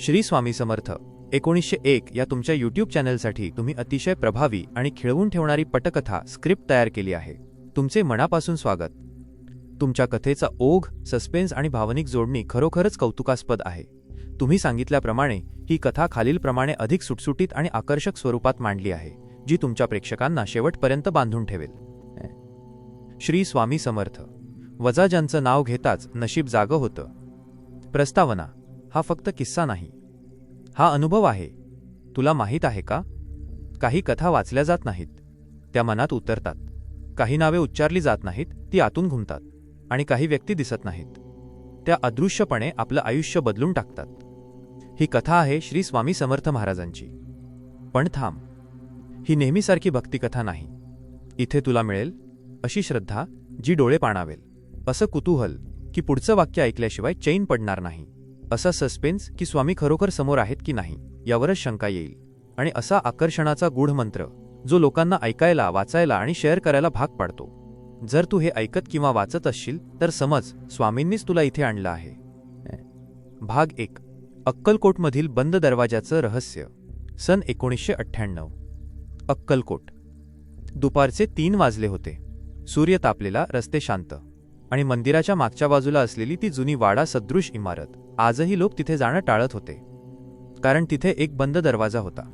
श्री स्वामी समर्थ एकोणीसशे एक या तुमच्या यूट्यूब चॅनलसाठी तुम्ही अतिशय प्रभावी आणि खिळवून ठेवणारी पटकथा स्क्रिप्ट तयार केली आहे. तुमचे मनापासून स्वागत. तुमच्या कथेचा ओघ सस्पेन्स आणि भावनिक जोडणी खरोखरच कौतुकास्पद आहे. तुम्ही सांगितल्याप्रमाणे ही कथा खालीलप्रमाणे अधिक सुटसुटीत आणि आकर्षक स्वरूपात मांडली आहे जी तुमच्या प्रेक्षकांना शेवटपर्यंत बांधून ठेवेल. श्री स्वामी समर्थ वजा ज्यांचं नाव घेताच नशीब जागं होतं. प्रस्तावना हा फक्त किस्सा नाही. हा अनुभव आहे. तुला माहीत आहे का? काही कथा वाचल्या जात नाहीत. त्या मनात उतरतात. काही नावे उच्चारली जात नाहीत. ती आतून घुमतात. आणि काही व्यक्ती दिसत नाहीत. त्या अदृश्यपणे आपलं आयुष्य बदलून टाकतात. ही कथा आहे श्री स्वामी समर्थ महाराजांची. पण थांब. ही नेहमीसारखी भक्तिकथा नाही. इथे तुला मिळेल अशी श्रद्धा जी डोळे पाणावेल. असं कुतूहल की पुढचं वाक्य ऐकल्याशिवाय चैन पडणार नाही. असा सस्पेन्स की स्वामी खरोखर समोर आहेत की नाही यावरच शंका येईल. आणि असा आकर्षणाचा गूढ मंत्र जो लोकांना ऐकायला वाचायला आणि शेअर करायला भाग पाडतो. जर तू हे ऐकत किंवा वाचत असशील तर समज स्वामींनीच तुला इथे आणलं आहे. भाग एक. अक्कलकोटमधील बंद दरवाजाचं रहस्य. सन एकोणीसशे अठ्ठ्याण्णव. अक्कलकोट. दुपारचे तीन वाजले होते. सूर्य तापलेला रस्ते शांत. आणि मंदिराच्या मागच्या बाजूला असलेली ती जुनी वाडा सदृश इमारत. आजही लोक तिथे जाणं टाळत होते. कारण तिथे एक बंद दरवाजा होता.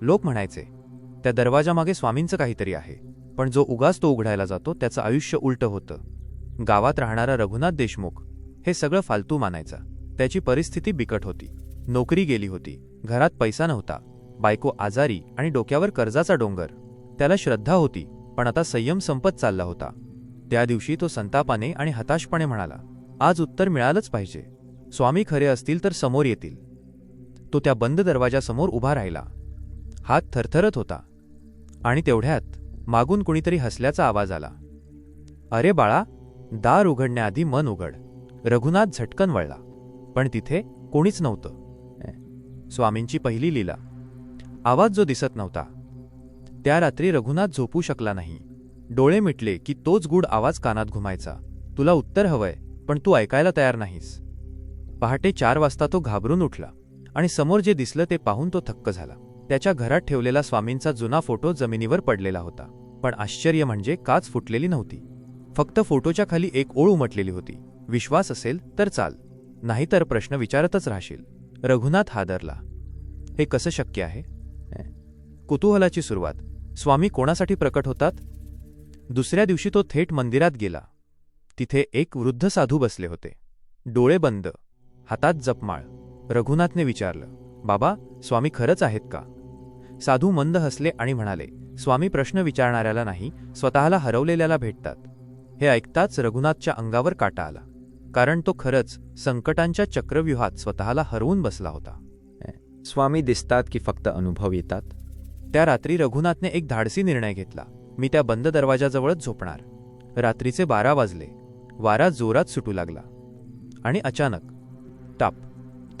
लोक म्हणायचे त्या दरवाजामागे स्वामींचं काहीतरी आहे. पण जो उगाच तो उघडायला जातो त्याचं आयुष्य उलटं होतं. गावात राहणारा रघुनाथ देशमुख हे सगळं फालतू मानायचा. त्याची परिस्थिती बिकट होती. नोकरी गेली होती. घरात पैसा नव्हता. बायको आजारी आणि डोक्यावर कर्जाचा डोंगर. त्याला श्रद्धा होती पण आता संयम संपत चालला होता. त्या दिवशी तो संतापाने आणि हताशपणे म्हणाला आज उत्तर मिळालंच पाहिजे. स्वामी खरे असतील तर समोर येतील. तो त्या बंद दरवाजासमोर उभा राहिला. हात थरथरत होता. आणि तेवढ्यात मागून कुणीतरी हसल्याचा आवाज आला. अरे बाळा दार उघडण्याआधी मन उघड. रघुनाथ झटकन वळला. पण तिथे कोणीच नव्हतं. स्वामींची पहिली लीला. आवाज जो दिसत नव्हता. त्या रात्री रघुनाथ झोपू शकला नाही. डोळे मिटले की तोच गूढ आवाज कानात घुमायचा. तुला उत्तर हवंय पण तू ऐकायला तयार नाहीस. पहाटे चार वाजता तो घाबरून उठला आणि समोर जे दिसलं ते पाहून तो थक्क झाला. त्याच्या घरात ठेवलेला स्वामींचा जुना फोटो जमिनीवर पडलेला होता. पण आश्चर्य म्हणजे काच फुटलेली नव्हती. फक्त फोटोच्या खाली एक ओळ उमटलेली होती. विश्वास असेल तर चाल नाहीतर प्रश्न विचारतच राहशील. रघुनाथ हादरला. हे कसं शक्य आहे? कुतूहलाची सुरुवात. स्वामी कोणासाठी प्रकट होतात? दुसऱ्या दिवशी तो थेट मंदिरात गेला. तिथे एक वृद्ध साधू बसले होते. डोळे बंद. हातात जपमाळ. रघुनाथने विचारलं बाबा स्वामी खरंच आहेत का? साधू मंद हसले आणि म्हणाले स्वामी प्रश्न विचारणाऱ्याला नाही स्वतःला हरवलेल्याला भेटतात. हे ऐकताच रघुनाथच्या अंगावर काटा आला कारण तो खरंच संकटांच्या चक्रव्यूहात स्वतःला हरवून बसला होता. स्वामी दिसतात की फक्त अनुभव येतात? त्या रात्री रघुनाथने एक धाडसी निर्णय घेतला. मी त्या बंद दरवाजाजवळच झोपणार. रात्रीचे बारा वाजले. वारा जोरात सुटू लागला. आणि अचानक टाप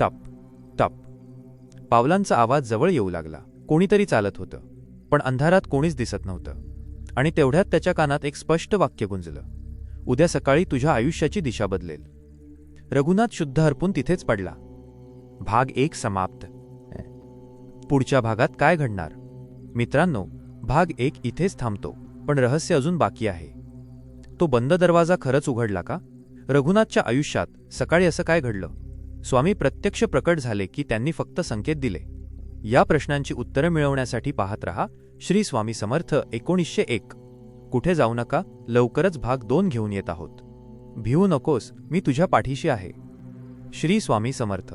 टाप टाप. पावलांचा आवाज जवळ येऊ लागला. कोणीतरी चालत होतं. पण अंधारात कोणीच दिसत नव्हतं. आणि तेवढ्यात त्याच्या कानात एक स्पष्ट वाक्य गुंजलं. उद्या सकाळी तुझ्या आयुष्याची दिशा बदलेल. रघुनाथ शुद्ध हरपून तिथेच पडला. भाग एक समाप्त. पुढच्या भागात काय घडणार? मित्रांनो भाग एक इथेच थांबतो पण रहस्य अजून बाकी आहे. तो बंद दरवाजा खरंच उघडला का? रघुनाथच्या आयुष्यात सकाळी असं काय घडलं? स्वामी प्रत्यक्ष प्रकट झाले की त्यांनी फक्त संकेत दिले. या प्रश्नांची उत्तरं मिळवण्यासाठी पाहत रहा श्री स्वामी समर्थ एकोणीसशे एक. कुठे जाऊ नका लवकरच भाग दोन घेऊन येत आहोत. भिवू नकोस मी तुझ्या पाठीशी आहे. श्री स्वामी समर्थ.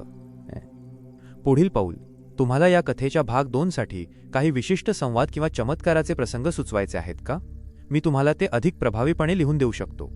पुढील पाऊल. तुम्हाला या कथेच्या भाग दोनसाठी काही विशिष्ट संवाद किंवा चमत्काराचे प्रसंग सुचवायचे आहेत का? मी तुम्हाला ते अधिक प्रभावीपणे लिहून देऊ शकतो.